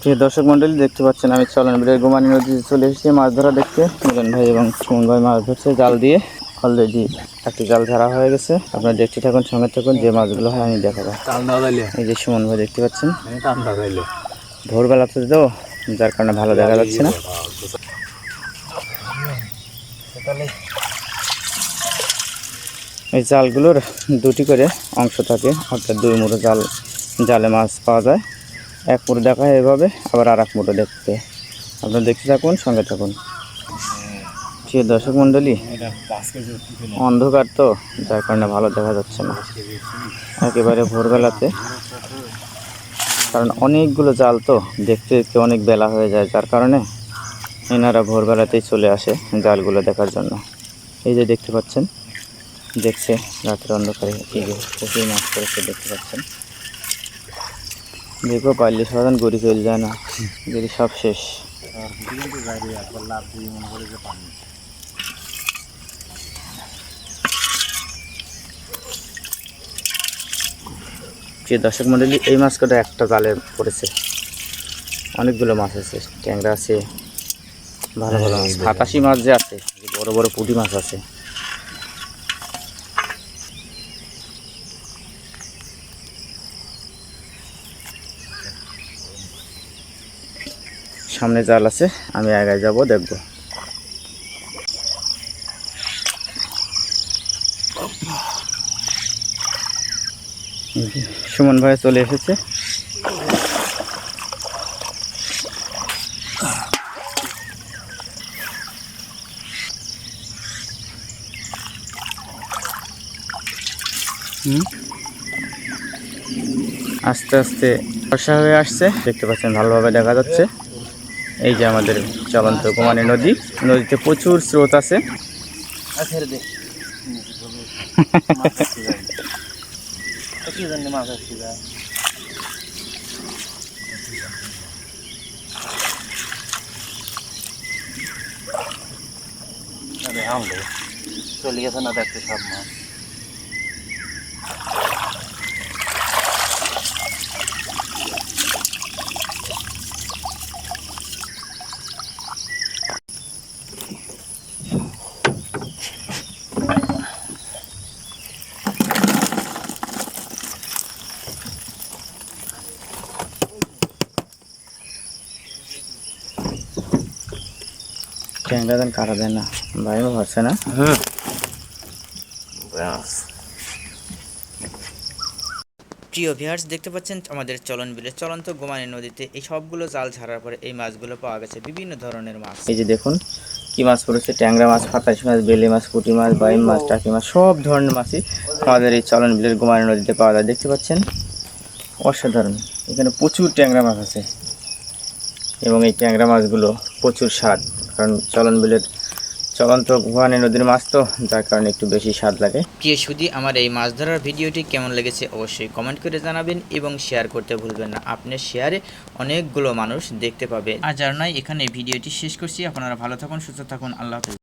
প্রিয় দর্শক মন্ডলী দেখতে পাচ্ছেন আমি চলন বিলের গোমানি নদীতে চলে এসেছি মাছ ধরা দেখতে। মিলন ভাই এবং সুমন ভাই মাছ ধরছে জাল দিয়ে। অলরেডি একটি জাল ধরা হয়ে গেছে। আপনারা দেখতে থাকুন সঙ্গে থাকুন যে মাছগুলো হয় আমি দেখাবো। এই যে সুমন ভাই দেখতে পাচ্ছেন। তাইলে ভোরবেলাতে তো যার কারণে ভালো দেখা যাচ্ছে না। এই জালগুলোর দুটি করে অংশ থাকে অর্থাৎ দুই মুঠো জাল জালে মাছ পাওয়া যায়। এক মুঠো দেখা এভাবে, আবার আর এক মুঠো দেখতে। আপনারা দেখতে থাকুন, সঙ্গে থাকুন। প্রিয় দর্শক মণ্ডলী, অন্ধকার তো, যার কারণে ভালো দেখা যাচ্ছে না। একেবারে ভোরবেলাতে। কারণ অনেকগুলো জাল তো দেখতে দেখতে অনেক বেলা হয়ে যায়, যার কারণে এনারা ভোরবেলাতেই চলে আসে জালগুলো দেখার জন্য। এই যে দেখতে পাচ্ছেন, দেখছে রাতের অন্ধকারে এই যে প্রচুর মাছ করেছে দেখতে পাচ্ছেন। দেখো পারলে সাধারণ গড়ি চলে যায় না। গড়ি সব শেষ। যে দর্শক মন্ডলী এই মাছ কটা একটা জালে পড়েছে। অনেকগুলো মাছ আছে ট্যাংরা আছে ভালো ভালো মাছ ফাটাসি মাছ যে আছে বড় বড় পুঁটি মাছ আছে। সামনে জাল আছে, আমি আগায় যাব, দেখব। সুমন ভাই চলে এসেছে। আস্তে আস্তে বর্ষা হয়ে আসছে, দেখতে পাচ্ছেন ভালোভাবে দেখা যাচ্ছে। এই যে আমাদের চলন্ত কুমারী নদী, নদীতে প্রচুর স্রোত আছে। চলে গেছে না দেখতে সব মাছ। ট্যাংরা দেন কাটা দেয় না। ভাইও হচ্ছে না? প্রিয় ভিউয়ার্স দেখতে পাচ্ছেন আমাদের চলন বিলে চলন্ত গোমানি নদীতে এই সবগুলো জাল ছাড়ার পরে এই মাছগুলো পাওয়া গেছে বিভিন্ন ধরনের মাছ। এই যে দেখুন কি মাছ পড়েছে? ট্যাংরা মাছ ফাতাশি মাছ বেলে মাছ পুঁটি মাছ বাইম মাছ টাকি মাছ সব ধরনের মাছই আমাদের এই চলন বিলের গোমানি নদীতে পাওয়া যায়। দেখতে পাচ্ছেন? অসাধারণ। এখানে প্রচুর ট্যাংরা মাছ আছে। এবং এই ট্যাংরা মাছগুলো প্রচুর স্বাদ। কারণ চলন বিলের চলন্ত গোয়ানি নদীর মাছ তো, যার কারণে একটু বেশি স্বাদ লাগে। প্রিয় সুদি আমার এই মাছ ধরার ভিডিওটি কেমন লেগেছে অবশ্যই কমেন্ট করে জানাবেন এবং শেয়ার করতে ভুলবেন না। আপনার শেয়ারে অনেকগুলো মানুষ দেখতে পাবে। আর যার নয় এখানে ভিডিওটি শেষ করছি। আপনারা ভালো থাকুন, সুস্থ থাকুন। আল্লাহ হাফেজ।